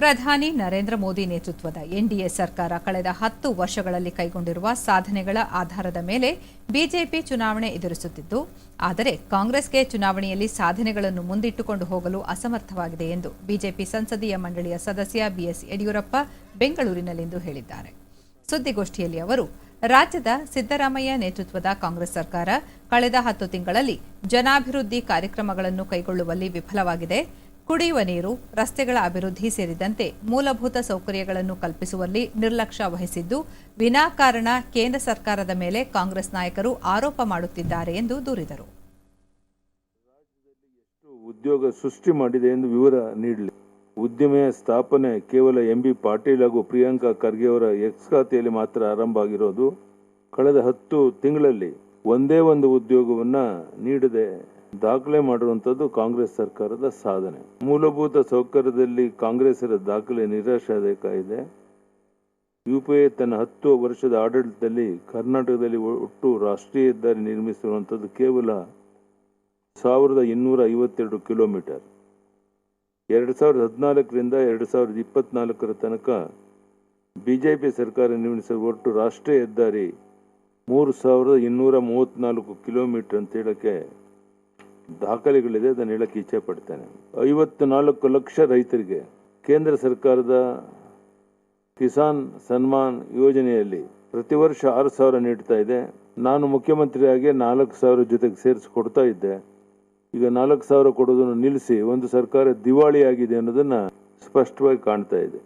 ಪ್ರಧಾನಿ ನರೇಂದ್ರ ಮೋದಿ ನೇತೃತ್ವದ ಎನ್ಡಿಎ ಸರ್ಕಾರ ಕಳೆದ ಹತ್ತು ವರ್ಷಗಳಲ್ಲಿ ಕೈಗೊಂಡಿರುವ ಸಾಧನೆಗಳ ಆಧಾರದ ಮೇಲೆ ಬಿಜೆಪಿ ಚುನಾವಣೆ ಎದುರಿಸುತ್ತಿದ್ದು, ಆದರೆ ಕಾಂಗ್ರೆಸ್ಗೆ ಚುನಾವಣೆಯಲ್ಲಿ ಸಾಧನೆಗಳನ್ನು ಮುಂದಿಟ್ಟುಕೊಂಡು ಹೋಗಲು ಅಸಮರ್ಥವಾಗಿದೆ ಎಂದು ಬಿಜೆಪಿ ಸಂಸದೀಯ ಮಂಡಳಿಯ ಸದಸ್ಯ ಬಿಎಸ್ ಯಡಿಯೂರಪ್ಪ ಬೆಂಗಳೂರಿನಲ್ಲಿಂದು ಹೇಳಿದ್ದಾರೆ. ಸುದ್ದಿಗೋಷ್ಠಿಯಲ್ಲಿ ಅವರು, ರಾಜ್ಯದ ಸಿದ್ದರಾಮಯ್ಯ ನೇತೃತ್ವದ ಕಾಂಗ್ರೆಸ್ ಸರ್ಕಾರ ಕಳೆದ ಹತ್ತು ತಿಂಗಳಲ್ಲಿ ಜನಾಭಿವೃದ್ಧಿ ಕಾರ್ಯಕ್ರಮಗಳನ್ನು ಕೈಗೊಳ್ಳುವಲ್ಲಿ ವಿಫಲವಾಗಿದೆ. ಕುಡಿಯುವ ನೀರು, ರಸ್ತೆಗಳ ಅಭಿವೃದ್ಧಿ ಸೇರಿದಂತೆ ಮೂಲಭೂತ ಸೌಕರ್ಯಗಳನ್ನು ಕಲ್ಪಿಸುವಲ್ಲಿ ನಿರ್ಲಕ್ಷ್ಯ ವಹಿಸಿದ್ದು ವಿನಾಕಾರಣ ಕೇಂದ್ರ ಸರ್ಕಾರದ ಮೇಲೆ ಕಾಂಗ್ರೆಸ್ ನಾಯಕರು ಆರೋಪ ಮಾಡುತ್ತಿದ್ದಾರೆ ಎಂದು ದೂರಿದರು. ಉದ್ಯೋಗ ಸೃಷ್ಟಿ ಮಾಡಿದೆ ಎಂದು ವಿವರ ನೀಡಲಿ. ಉದ್ಯಮೆಯ ಸ್ಥಾಪನೆ ಕೇವಲ ಎಂ ಬಿ ಪಾಟೀಲ್ ಹಾಗೂ ಪ್ರಿಯಾಂಕಾ ಖರ್ಗೆ ಅವರ ಎಕ್ಸ್ ಖಾತೆಯಲ್ಲಿ ಮಾತ್ರ ಆರಂಭ ಆಗಿರೋದು. ಕಳೆದ ಹತ್ತು ತಿಂಗಳಲ್ಲಿ ಒಂದೇ ಒಂದು ಉದ್ಯೋಗವನ್ನು ನೀಡದೆ ದಾಖಲೆ ಮಾಡಿರುವಂಥದ್ದು ಕಾಂಗ್ರೆಸ್ ಸರ್ಕಾರದ ಸಾಧನೆ. ಮೂಲಭೂತ ಸೌಕರ್ಯದಲ್ಲಿ ಕಾಂಗ್ರೆಸ್ಸರ ದಾಖಲೆ ನಿರಾಶಾದಾಯಕ ಇದೆ. ಎ ತನ್ನ ಹತ್ತು ವರ್ಷದ ಆಡಳಿತದಲ್ಲಿ ಕರ್ನಾಟಕದಲ್ಲಿ ಒಟ್ಟು ರಾಷ್ಟ್ರೀಯ ಹೆದ್ದಾರಿ ನಿರ್ಮಿಸಿರುವಂಥದ್ದು ಕೇವಲ ಸಾವಿರದ ಇನ್ನೂರ ಐವತ್ತೆರಡು ಕಿಲೋಮೀಟರ್. ಎರಡು ಸಾವಿರದ ಹದಿನಾಲ್ಕರಿಂದ ಎರಡು ಸಾವಿರದ ಇಪ್ಪತ್ತ್ನಾಲ್ಕರ ತನಕ ಬಿ ಜೆ ಪಿ ಸರ್ಕಾರ ನಿರ್ಮಿಸಿದ ಒಟ್ಟು ರಾಷ್ಟ್ರೀಯ ಹೆದ್ದಾರಿ ಮೂರು ಸಾವಿರದ ಇನ್ನೂರ ಮೂವತ್ತ್ನಾಲ್ಕು ಕಿಲೋಮೀಟರ್ ಅಂತ ಹೇಳಕ್ಕೆ ದಾಖಲೆಗಳಿದೆ, ಅದನ್ನು ಹೇಳಕ್ಕೆ ಇಚ್ಛೆ ಪಡ್ತೇನೆ. ಐವತ್ತು ನಾಲ್ಕು ಲಕ್ಷ ರೈತರಿಗೆ ಕೇಂದ್ರ ಸರ್ಕಾರದ ಕಿಸಾನ್ ಸನ್ಮಾನ್ ಯೋಜನೆಯಲ್ಲಿ ಪ್ರತಿ ವರ್ಷ ಆರು ಸಾವಿರ ನೀಡ್ತಾ ಇದೆ. ನಾನು ಮುಖ್ಯಮಂತ್ರಿಯಾಗಿ ನಾಲ್ಕು ಸಾವಿರ ಜೊತೆಗೆ ಸೇರಿಸಿ ಕೊಡ್ತಾ ಇದ್ದೆ. ಈಗ ನಾಲ್ಕು ಸಾವಿರ ಕೊಡೋದನ್ನು ನಿಲ್ಲಿಸಿ ಒಂದು ಸರ್ಕಾರ ದಿವಾಳಿಯಾಗಿದೆ ಅನ್ನೋದನ್ನ ಸ್ಪಷ್ಟವಾಗಿ ಕಾಣ್ತಾ ಇದೆ.